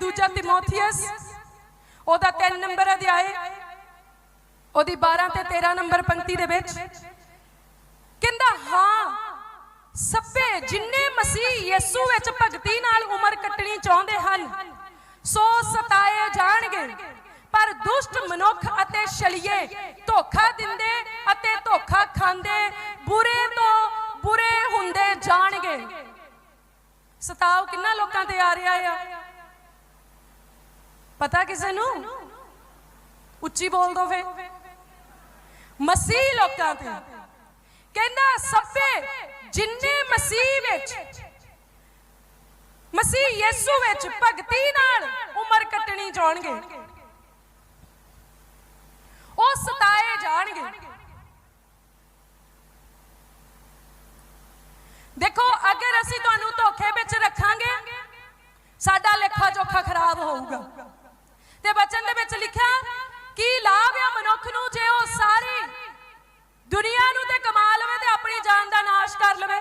ਦੂਜਾ ਤਿਮੋਥੀਅਸ, ਉਹਦਾ 3 ਨੰਬਰ ਅਧਿਆਏ, ਉਹਦੀ 12 ਤੇ 13 ਨੰਬਰ ਪੰਕਤੀ ਦੇ ਵਿੱਚ ਕਹਿੰਦਾ, ਹਾਂ ਸਭੇ ਜਿੰਨੇ ਮਸੀਹ ਯਿਸੂ ਵਿੱਚ ਭਗਤੀ ਨਾਲ ਉਮਰ ਕੱਟਣੀ ਚਾਹੁੰਦੇ ਹਨ, ਸੋ ਸਤਾਏ ਜਾਣਗੇ। ਪਰ ਦੁਸ਼ਟ ਮਨੁੱਖ ਅਤੇ ਛਲੀਏ, ਧੋਖਾ ਦਿੰਦੇ ਅਤੇ ਧੋਖਾ ਖਾਂਦੇ, ਬੁਰੇ ਤੋਂ ਬੁਰੇ ਹੁੰਦੇ ਜਾਣਗੇ। ਸਤਾਵ ਕਿੰਨਾ ਲੋਕਾਂ ਤੇ ਆ ਰਿਹਾ ਆ? ਪਤਾ ਕਿਸੇ ਨੂੰ? ਉੱਚੀ ਬੋਲ ਦੋ ਫੇ ਮਸੀਹ ਲੋਕਾਂ ਤੇ। ਕਹਿੰਦਾ ਸਭੇ ਜਿੰਨੇ ਮਸੀਹ ਵਿੱਚ, ਮਸੀਹ ਯਿਸੂ ਵਿੱਚ ਭਗਤੀ ਨਾਲ ਉਮਰ ਕੱਟਣੀ ਚਾਹਣਗੇ, ਉਹ ਸਤਾਏ ਜਾਣਗੇ। ਦੇਖੋ, ਅਗਰ ਅਸੀਂ ਤੁਹਾਨੂੰ ਧੋਖੇ ਵਿੱਚ ਰੱਖਾਂਗੇ, ਸਾਡਾ ਲੇਖਾ ਜੋਖਾ ਖਰਾਬ ਹੋਊਗਾ। ਤੇ ਬਚਨ ਦੇ ਵਿੱਚ ਲਿਖਿਆ, ਕੀ ਲਾਭ ਆ ਮਨੁੱਖ ਨੂੰ ਜੇ ਉਹ ਸਾਰੀ ਦੁਨੀਆ ਨੂੰ ਤੇ ਕਮਾ ਲਵੇ ਤੇ ਆਪਣੀ ਜਾਨ ਦਾ ਨਾਸ਼ ਕਰ ਲਵੇ?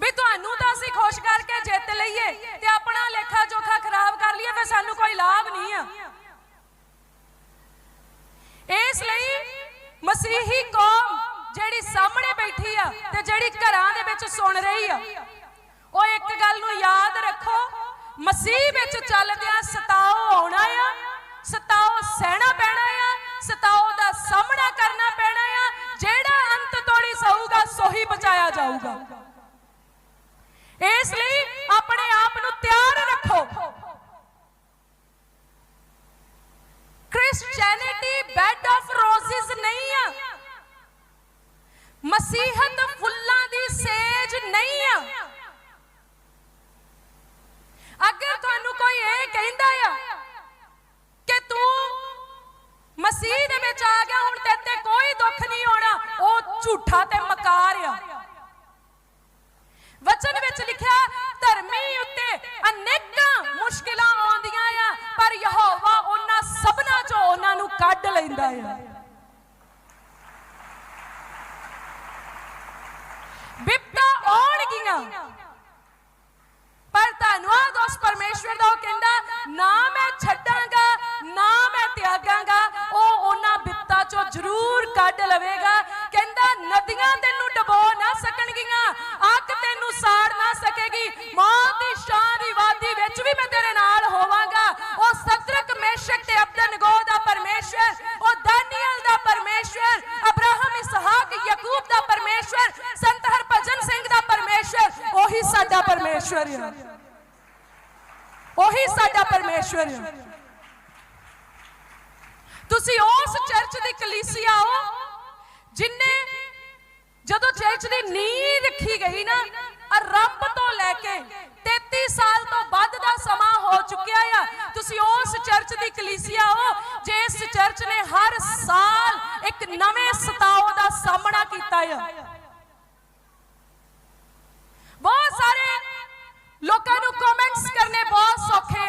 ਵੀ ਤੁਹਾਨੂੰ ਤਾਂ ਅਸੀਂ ਖੁਸ਼ ਕਰਕੇ ਜਿੱਤ ਲਈਏ ਤੇ ਆਪਣਾ ਲੇਖਾ ਜੋਖਾ ਖਰਾਬ ਕਰ ਲਈਏ, ਫਿਰ ਸਾਨੂੰ ਕੋਈ ਲਾਭ ਨਹੀਂ ਆ। ਇਸ ਲਈ ਮਸੀਹੀ ਕੌਮ ਜਿਹੜੀ ਸਾਹਮਣੇ ਬੈਠੀ ਆ ਤੇ ਜਿਹੜੀ ਘਰਾਂ ਦੇ ਵਿੱਚ ਸੁਣ ਰਹੀ ਆ, ਉਹ ਇੱਕ ਗੱਲ ਨੂੰ ਯਾਦ ਰੱਖੋ ਮਸੀਹ ਵਿੱਚ ਚੱਲਦਿਆਂ ਸਤਾਓ ਆਉਣਾ ਆ ਸਤਾਓ ਸਹਿਣਾ ਪੈਣਾ ਆ ਸਤਾਓ ਦਾ ਸਾਹਮਣਾ ਕਰਨਾ ਪੈਣਾ ਆ ਜਿਹੜਾ ਅੰਤ ਤੋੜੀ ਸਹੂਗਾ ਸੋਹੀ ਬਚਾਇਆ ਜਾਊਗਾ ਇਸ ਲਈ ਆਪਣੇ ਆਪ ਨੂੰ ਤਿਆਰ ਰੱਖੋ ਕ੍ਰਿਸਚੀਅਨਿਟੀ ਬੈੱਡ ਆਫ ਰੋਜ਼ਸ ਨਹੀਂ ਆ ਮਸੀਹਤ ਫੁੱਲਾਂ ਦੀ ਸੇਜ ਨਹੀਂ ਆ ਅਗਰ ਤੁਹਾਨੂੰ ਕੋਈ ਇਹ ਕਹਿੰਦਾ ਆ ਕਿ ਤੂੰ ਮਸੀਹ ਦੇ ਵਿੱਚ ਆ ਗਿਆ ਹੁਣ ਤੇ ਤੇ ਕੋਈ ਦੁੱਖ ਨਹੀਂ ਹੋਣਾ ਉਹ ਝੂਠਾ ਤੇ ਮਕਾਰ ਆ। ਵਚਨ ਵਿੱਚ ਲਿਖਿਆ, ਧਰਮੀ ਉੱਤੇ ਅਨੇਕਾਂ ਮੁਸ਼ਕਿਲਾਂ ਆਉਂਦੀਆਂ ਆ, ਪਰ ਯਹੋਵਾ ਉਹਨਾਂ ਸਭਨਾਂ ਚੋਂ ਉਹਨਾਂ ਨੂੰ ਕੱਢ ਲੈਂਦਾ ਆ। ਵਿਪਤਾ ਆਉਣਗੀਆਂ। ਪਰ ਧੰਨਵਾਦ ਉਸ ਪਰਮੇਸ਼ਵਰ ਦਾ ਉਹ ਕਹਿੰਦਾ, ਨਾ ਮੈਂ ਛੱਡਾਂਗਾ, ਨਾ ਮੈਂ ਤਿਆਗਾਂਗਾ, ਉਹ ਉਹਨਾਂ ਬਿਪਤਾ ਚੋਂ ਜ਼ਰੂਰ ਕੱਢ ਲਵੇਗਾ। ਨਦੀਆਂ ਤੈਨੂੰ ਡਬੋ ਨਾ ਸਕਣਗੀਆਂ ਅੱਗ ਤੈਨੂੰ ਸਾੜ ਨਾ ਸਕੇਗੀ। ਮੌਤ ਦੀ ਛਾਂ ਦੀ ਵਾਦੀ ਵਿੱਚ ਵੀ ਮੈਂ ਤੇਰੇ ਨਾਲ ਹੋਵਾਂਗਾ। ਉਹ ਸਤਰਕ ਮੇਸ਼ਕ ਤੇ ਅਬਦਨਗੋ ਦਾ ਪਰਮੇਸ਼ਵਰ, ਉਹ ਦਾਨੀਅਲ ਦਾ ਪਰਮੇਸ਼ਵਰ, ਅਬਰਾਹਮ, ਇਸਹਾਕ, ਯਾਕੂਬ ਦਾ ਪਰਮੇਸ਼ਵਰ, ਸੰਤ ਹਰਭਜਨ ਸਿੰਘ ਦਾ ਪਰਮੇਸ਼ਵਰ, ਉਹੀ ਸਾਡਾ ਪਰਮੇਸ਼ਵਰ ਹੈ ਉਹੀ ਸਾਡਾ ਪਰਮੇਸ਼ਵਰ ਹੈ ਤੁਸੀਂ ਉਸ ਚਰਚ ਦੀ ਕਲੀਸਿਆ ਹੋ, ਜਿੰਨੇ ਜਦੋਂ ਚਰਚ ਦੀ ਨੀਂਹ ਰੱਖੀ ਗਈ ਨਾ ਆਰੰਭ ਤੋਂ ਲੈ ਕੇ 33 ਸਾਲ ਤੋਂ ਵੱਧ ਦਾ ਸਮਾਂ ਹੋ ਚੁੱਕਿਆ ਆ। ਤੁਸੀਂ ਉਸ ਚਰਚ ਦੀ ਕਲੀਸਿਆ ਹੋ, ਜਿਸ ਚਰਚ ਨੇ ਹਰ ਸਾਲ ਇੱਕ ਨਵੇਂ ਸਤਾਓ ਦਾ ਸਾਹਮਣਾ ਕੀਤਾ ਆ। ਬਹੁਤ ਸਾਰੇ ਲੋਕਾਂ ਨੂੰ ਕਮੈਂਟਸ ਕਰਨੇ ਬਹੁਤ ਸੌਖੇ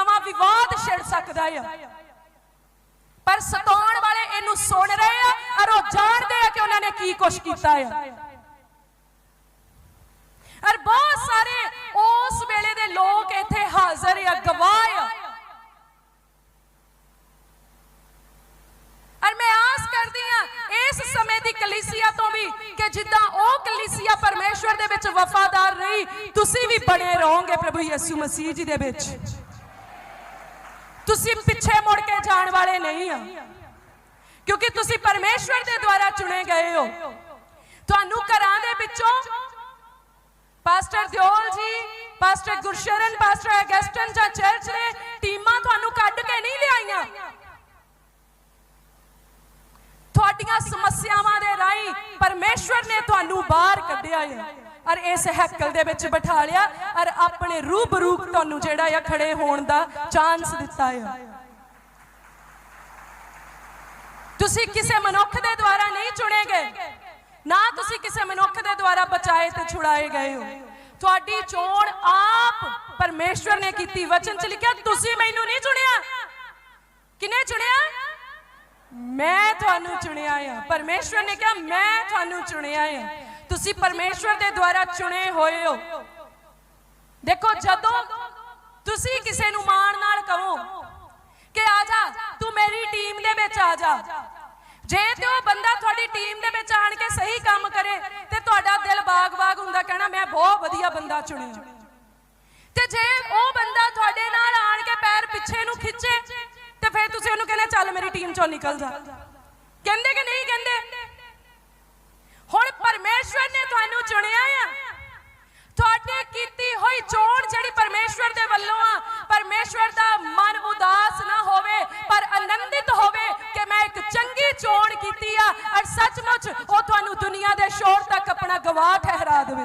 ਨਵਾਂ ਵਿਵਾਦ ਛਿੜ ਸਕਦਾ ਆ। ਪਰ ਸਤਾਉਣ ਵਾਲੇ ਇਹਨੂੰ ਸੁਣ ਰਹੇ ਆ ਔਰ ਉਹ ਜਾਣਦੇ ਆ ਕਿ ਉਹਨਾਂ ਨੇ ਕੀ ਕੁਛ ਕੀਤਾ ਆ। ਔਰ ਬਹੁਤ ਸਾਰੇ ਉਸ ਵੇਲੇ ਦੇ ਲੋਕ ਇੱਥੇ ਹਾਜ਼ਰ ਆ, ਗਵਾਹ ਆ। ਔਰ ਮੈਂ ਆਸ ਕਰਦੀ ਆ ਇਸ ਸਮੇਂ ਦੀ ਕਲੀਸਿਆ ਤੋਂ ਵੀ ਕਿ ਜਿੱਦਾਂ ਉਹ ਕਲੀਸਿਆ ਪਰਮੇਸ਼ਵਰ ਦੇ ਵਿੱਚ ਵਫਾਦਾਰ ਰਹੀ, ਤੁਸੀਂ ਵੀ ਬਣੇ ਰਹੋਗੇ ਪ੍ਰਭੂ ਯਿਸੂ ਮਸੀਹ ਜੀ ਦੇ ਵਿੱਚ। ਤੁਸੀਂ ਪਿੱਛੇ ਮੁੜ ਕੇ ਜਾਣ ਵਾਲੇ ਨਹੀਂ ਆ। ਕਿਉਂਕਿ ਤੁਸੀਂ ਪਰਮੇਸ਼ਵਰ ਦੇ ਦੁਆਰਾ ਚੁਣੇ ਗਏ ਹੋ। ਤੁਹਾਨੂੰ ਘਰਾਂ ਦੇ ਵਿੱਚੋਂ ਪਾਸਟਰ ਦਿਓਲ ਜੀ ਪਾਸਟਰ ਗੁਰਸ਼ਰਨ ਪਾਸਟਰ ਅਗਸਟਨ ਜਾਂ ਚਰਚ ਨੇ ਟੀਮਾਂ ਤੁਹਾਨੂੰ ਕੱਢ ਕੇ ਨਹੀਂ ਲਿਆਈਆਂ। ਤੁਹਾਡੀਆਂ ਸਮੱਸਿਆਵਾਂ ਦੇ ਰਾਹੀਂ ਪਰਮੇਸ਼ਵਰ ਨੇ ਤੁਹਾਨੂੰ ਬਾਹਰ ਕੱਢਿਆ ਔਰ ਇਸ ਹੈਕਲ ਦੇ ਵਿੱਚ ਬਿਠਾ ਲਿਆ। ਔਰ ਆਪਣੇ ਰੂਬਰੂ ਤੁਹਾਨੂੰ ਜਿਹੜਾ ਆ ਖੜੇ ਹੋਣ ਦਾ ਚਾਂਸ ਦਿੱਤਾ ਹੈ ਤੁਸੀਂ ਕਿਸੇ ਮਨੁੱਖ ਦੇ ਦੁਆਰਾ ਨਹੀਂ ਚੁਣੇ ਗਏ। ਨਾ ਤੁਸੀਂ ਕਿਸੇ ਮਨੁੱਖ ਦੇ ਦੁਆਰਾ ਬਚਾਏ ਤੇ ਛੁਡਾਏ ਗਏ ਹੋ। ਤੁਹਾਡੀ ਚੋਣ ਆਪ ਪਰਮੇਸ਼ਵਰ ਨੇ ਕੀਤੀ। ਵਚਨ ਚ ਲਿਖਿਆ, ਤੁਸੀਂ ਮੈਨੂੰ ਨਹੀਂ ਚੁਣਿਆ। ਕਿਨੇ ਚੁਣਿਆ? ਮੈਂ ਤੁਹਾਨੂੰ ਚੁਣਿਆ ਆ। ਪਰਮੇਸ਼ਵਰ ਨੇ ਕਿਹਾ, ਮੈਂ ਤੁਹਾਨੂੰ ਚੁਣਿਆ ਆ। ਤੁਸੀਂ ਪਰਮੇਸ਼ਵਰ ਦੇ ਦੁਆਰਾ ਚੁਣੇ ਹੋਏ ਹੋ। ਦੇਖੋ, ਜਦੋਂ ਤੁਸੀਂ ਕਿਸੇ ਨੂੰ ਮਾਣ ਨਾਲ ਕਹੋ ਕਿ ਆ ਜਾ, ਤੂੰ ਮੇਰੀ ਟੀਮ ਦੇ ਵਿੱਚ ਆ ਜਾ। ਜੇ ਤੇ ਉਹ ਬੰਦਾ ਤੁਹਾਡੀ ਟੀਮ ਦੇ ਵਿੱਚ ਆਣ ਕੇ ਸਹੀ ਕੰਮ ਕਰੇ ਤੇ ਤੁਹਾਡਾ ਦਿਲ ਬਾਗ-ਬਾਗ ਹੁੰਦਾ ਕਹਿਣਾ, ਮੈਂ ਬਹੁਤ ਵਧੀਆ ਬੰਦਾ ਚੁਣਿਆ। ਤੇ ਜੇ ਉਹ ਬੰਦਾ ਤੁਹਾਡੇ ਨਾਲ ਆਣ ਕੇ ਪੈਰ ਪਿੱਛੇ ਨੂੰ ਖਿੱਚੇ ਤੇ ਫਿਰ ਤੁਸੀਂ ਉਹਨੂੰ ਕਹਿੰਦੇ, ਚੱਲ ਮੇਰੀ ਟੀਮ ਚੋਂ ਨਿਕਲ ਜਾ। ਕਹਿੰਦੇ ਕਿ ਨਹੀਂ ਕਹਿੰਦੇ ਹੁਣ ਪਰਮੇਸ਼ਵਰ ਨੇ ਤੁਹਾਨੂੰ ਚੁਣਿਆ ਆ ਤੁਹਾਡੇ ਕੀਤੀ ਹੋਈ ਚੋਣ ਜਿਹੜੀ ਪਰਮੇਸ਼ਵਰ ਦੇ ਵੱਲੋਂ ਆ ਪਰਮੇਸ਼ਵਰ ਦਾ ਮਨ ਉਦਾਸ ਨਾ ਹੋਵੇ ਪਰ ਆਨੰਦਿਤ ਹੋਵੇ ਕਿ ਮੈਂ ਇੱਕ ਚੰਗੀ ਚੋਣ ਆ ਔਰ ਸੱਚਮੁੱਚ ਉਹ ਤੁਹਾਨੂੰ ਦੁਨੀਆ ਦੇ ਸ਼ੋਰ ਤੱਕ ਆਪਣਾ ਗਵਾਹ ਠਹਿਰਾ ਦੇਵੇ।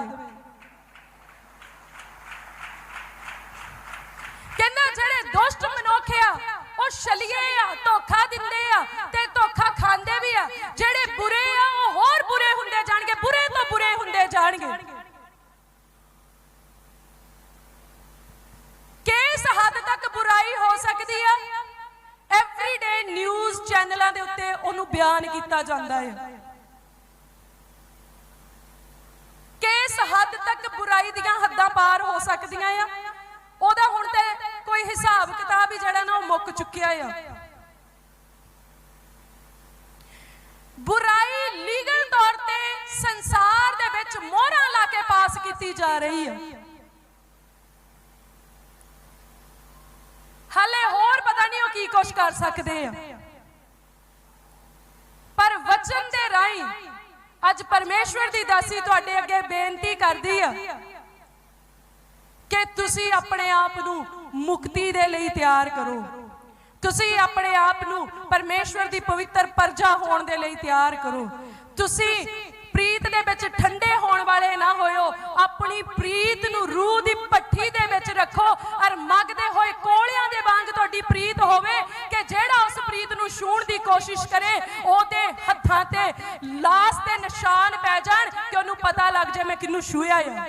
ਕਹਿੰਦਾ ਜਿਹੜੇ ਦੁਸ਼ਟ ਮਨੁੱਖ ਆ, ਉਹ ਛਲੀਏ ਆ, ਧੋਖਾ ਦਿੰਦੇ ਆ ਤੇ ਧੋਖਾ ਖਾ ਵੀ ਆ ਜਿਹੜੇ ਬੁਰੇ ਆ ਉਹ ਹੋਰ ਬੁਰੇ ਹੁੰਦੇ ਜਾਣਗੇ ਬੁਰੇ ਤੋਂ ਬੁਰੇ ਹੁੰਦੇ ਜਾਣਗੇ ਕਿਸ ਹੱਦ ਤੱਕ ਬੁਰਾਈ ਹੋ ਸਕਦੀ ਆ ਐਵਰੀਡੇ ਨਿਊਜ਼ ਚੈਨਲਾਂ ਦੇ ਉੱਤੇ ਉਹਨੂੰ ਬਿਆਨ ਕੀਤਾ ਜਾਂਦਾ ਹੈ। ਕਿਸ ਹੱਦ ਤੱਕ ਬੁਰਾਈ ਦੀਆਂ ਹੱਦਾਂ ਪਾਰ ਹੋ ਸਕਦੀਆਂ ਆ। ਉਹਦਾ ਹੁਣ ਤੇ ਕੋਈ ਹਿਸਾਬ ਕਿਤਾਬ ਹੀ ਜਿਹੜਾ ਨਾ ਉਹ ਮੁੱਕ ਚੁੱਕਿਆ ਆ। ਬੁਰਾਈ ਲੀਗਲ ਤੌਰ ਤੇ ਸੰਸਾਰ ਦੇ ਵਿੱਚ ਮੋਹਰਾਂ ਲਾ ਕੇ ਪਾਸ ਕੀਤੀ ਜਾ ਰਹੀ ਹੈ ਹਾਲੇ ਹੋਰ ਪਤਾ ਨਹੀਂ ਉਹ ਕੀ ਕੁਛ ਕਰ ਸਕਦੇ ਆ। ਵਚਨ ਦੇ ਰਾਹੀਂ ਅੱਜ ਪਰਮੇਸ਼ਵਰ ਦੀ ਦਾਸੀ ਤੁਹਾਡੇ ਅੱਗੇ ਬੇਨਤੀ ਕਰਦੀ ਆ ਕਿ ਤੁਸੀਂ ਆਪਣੇ ਆਪ ਨੂੰ ਮੁਕਤੀ ਦੇ ਲਈ ਤਿਆਰ ਕਰੋ। ਤੁਸੀਂ ਆਪਣੇ ਆਪ ਨੂੰ ਪਰਮੇਸ਼ਵਰ ਦੀ ਪਵਿੱਤਰ ਪਰਜਾ ਹੋਣ ਦੇ ਲਈ ਤਿਆਰ ਕਰੋ। ਤੁਸੀਂ ਪ੍ਰੀਤ ਦੇ ਵਿੱਚ ਠੰਡੇ ਹੋਣ ਵਾਲੇ ਨਾ ਹੋਇਓ। ਆਪਣੀ ਪ੍ਰੀਤ ਨੂੰ ਰੂਹ ਦੀ ਭੱਠੀ ਦੇ ਵਿੱਚ ਰੱਖੋ। ਔਰ ਮਗਦੇ ਹੋਏ ਕੋਲਿਆਂ ਦੇ ਵਾਂਗ ਤੁਹਾਡੀ ਪ੍ਰੀਤ ਹੋਵੇ। ਨੂੰ ਛੂਹਣ ਦੀ ਕੋਸ਼ਿਸ਼ ਕਰੇ ਉਹਦੇ ਹੱਥਾਂ ਤੇ ਲਾਸ ਦੇ ਨਿਸ਼ਾਨ ਪੈ ਜਾਣ ਕਿ ਉਹਨੂੰ ਪਤਾ ਲੱਗ ਜਾਏ ਮੈਂ ਕਿਹਨੂੰ ਛੂਹਿਆ ਆ।